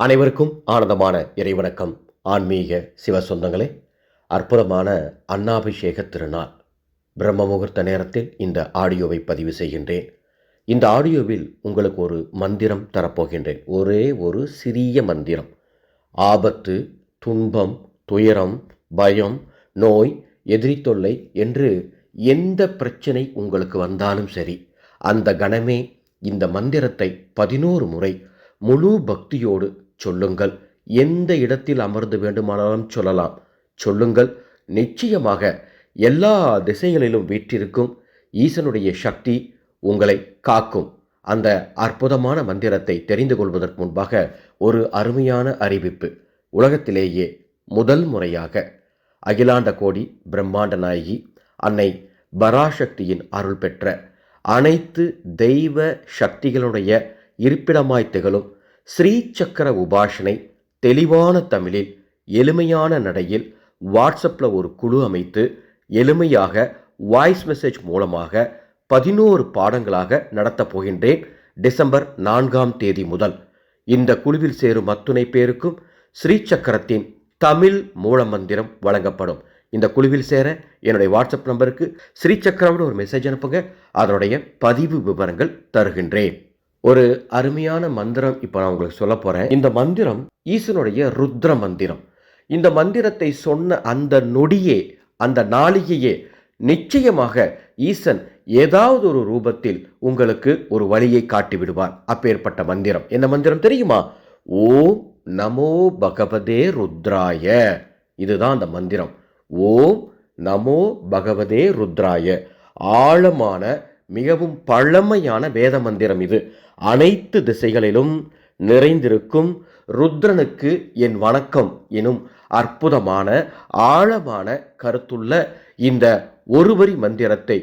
அனைவருக்கும் ஆனந்தமான இறைவணக்கம். ஆன்மீக சிவ சொந்தங்களே அற்புதமான அன்னாபிஷேக திருநாள். பிரம்ம முகூர்த்த நேரத்தில் இந்த ஆடியோவை பதிவு செய்கின்றேன். இந்த ஆடியோவில் உங்களுக்கு ஒரு மந்திரம் தரப்போகின்றேன். ஒரே ஒரு சிறிய மந்திரம். ஆபத்து துன்பம் துயரம் பயம் நோய் எதிரி தொல்லை என்று எந்த பிரச்சனை உங்களுக்கு வந்தாலும் சரி அந்த கணமே இந்த மந்திரத்தை பதினோரு முறை முழு பக்தியோடு சொல்லுங்கள். எந்த இடத்தில் அமர்ந்து வேண்டுமானாலும் சொல்லலாம். சொல்லுங்கள். நிச்சயமாக எல்லா திசைகளிலும் வீற்றிருக்கும். ஈசனுடைய சக்தி உங்களை காக்கும். அந்த அற்புதமான மந்திரத்தை தெரிந்து கொள்வதற்கு முன்பாக ஒரு அருமையான அறிவிப்பு. உலகத்திலேயே முதல் முறையாக அகிலாண்ட கோடி பிரம்மாண்ட நாயகி அன்னை பராசக்தியின் அருள் பெற்ற அனைத்து தெய்வ சக்திகளுடைய இருப்பிடமாய் திகழும் ஸ்ரீ சக்கர தெளிவான தமிழில் எளிமையான நடையில் வாட்ஸ்அப்பில் ஒரு குழு அமைத்து எளிமையாக வாய்ஸ் மெசேஜ் மூலமாக பதினோரு பாடங்களாக நடத்தப் போகின்றேன் டிசம்பர் நான்காம் தேதி முதல். இந்த குழுவில் சேரும் அத்துணை பேருக்கும் ஸ்ரீசக்கரத்தின் தமிழ் தமிழ் மூலமந்திரம் வழங்கப்படும். இந்த குழுவில் சேர என்னுடைய வாட்ஸ்அப் நம்பருக்கு ஸ்ரீ ஒரு மெசேஜ் அனுப்புங்க. அதனுடைய பதிவு விவரங்கள் தருகின்றேன். ஒரு அருமையான மந்திரம் இப்போ நான் உங்களுக்கு சொல்ல போகிறேன் இந்த மந்திரம் ஈசனுடைய ருத்ர மந்திரம். இந்த மந்திரத்தை சொன்ன அந்த நொடியே அந்த நாளிகையே நிச்சயமாக ஈசன் ஏதாவது ஒரு ரூபத்தில் உங்களுக்கு ஒரு வழியை காட்டி விடுவார் அப்பேற்பட்ட மந்திரம். என்ன மந்திரம் தெரியுமா? ஓம் நமோ பகவதே ருத்ராய. இதுதான் அந்த மந்திரம். ஓம் நமோ பகவதே ருத்ராய. ஆழமான மிகவும் பழமையான வேத மந்திரம் இது. அனைத்து திசைகளிலும் நிறைந்திருக்கும் ருத்ரனுக்கு என் வணக்கம் எனும் அற்புதமான ஆழமான கருத்துள்ள இந்த ஒருவரி மந்திரத்தை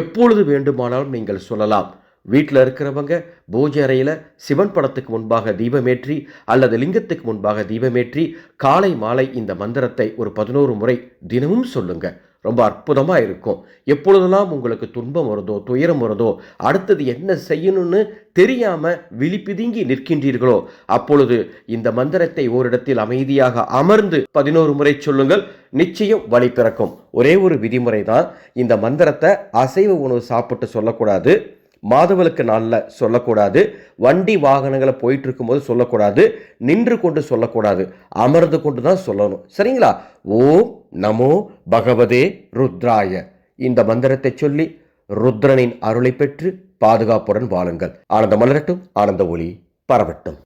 எப்பொழுது வேண்டுமானாலும் நீங்கள் சொல்லலாம். வீட்டில் இருக்கிறவங்க பூஜை அறையில் சிவன் படத்துக்கு முன்பாக தீபமேற்றி அல்லது லிங்கத்துக்கு முன்பாக தீபமேற்றி காலை மாலை இந்த மந்திரத்தை ஒரு பதினோரு முறை தினமும் சொல்லுங்கள் ரொம்ப அற்புதமாக இருக்கும். எப்பொழுதெல்லாம் உங்களுக்கு துன்பம் வருதோ துயரம் வருதோ அடுத்தது என்ன செய்யணும்னு தெரியாமல் விழிப்பிதுங்கி நிற்கின்றீர்களோ அப்பொழுது இந்த மந்திரத்தை ஓரிடத்தில் அமைதியாக அமர்ந்து பதினோரு முறை சொல்லுங்கள். நிச்சயம் வழி பிறக்கும். ஒரே ஒரு விதிமுறை தான் இந்த மந்திரத்தை அசைவ உணவு சாப்பிட்டு சொல்லக்கூடாது. மாதவளுக்கு நாளில் சொல்லக்கூடாது. வண்டி வாகனங்களை போயிட்டு இருக்கும்போது சொல்லக்கூடாது. நின்று கொண்டு சொல்லக்கூடாது. அமர்ந்து கொண்டு தான் சொல்லணும். சரிங்களா? ஓம் நமோ பகவதே ருத்ராய. இந்த மந்திரத்தை சொல்லி ருத்ரனின் அருளை பெற்று பாதுகாப்புடன் வாழுங்கள். ஆனந்த மலரட்டும் ஆனந்த ஒளி பரவட்டும்.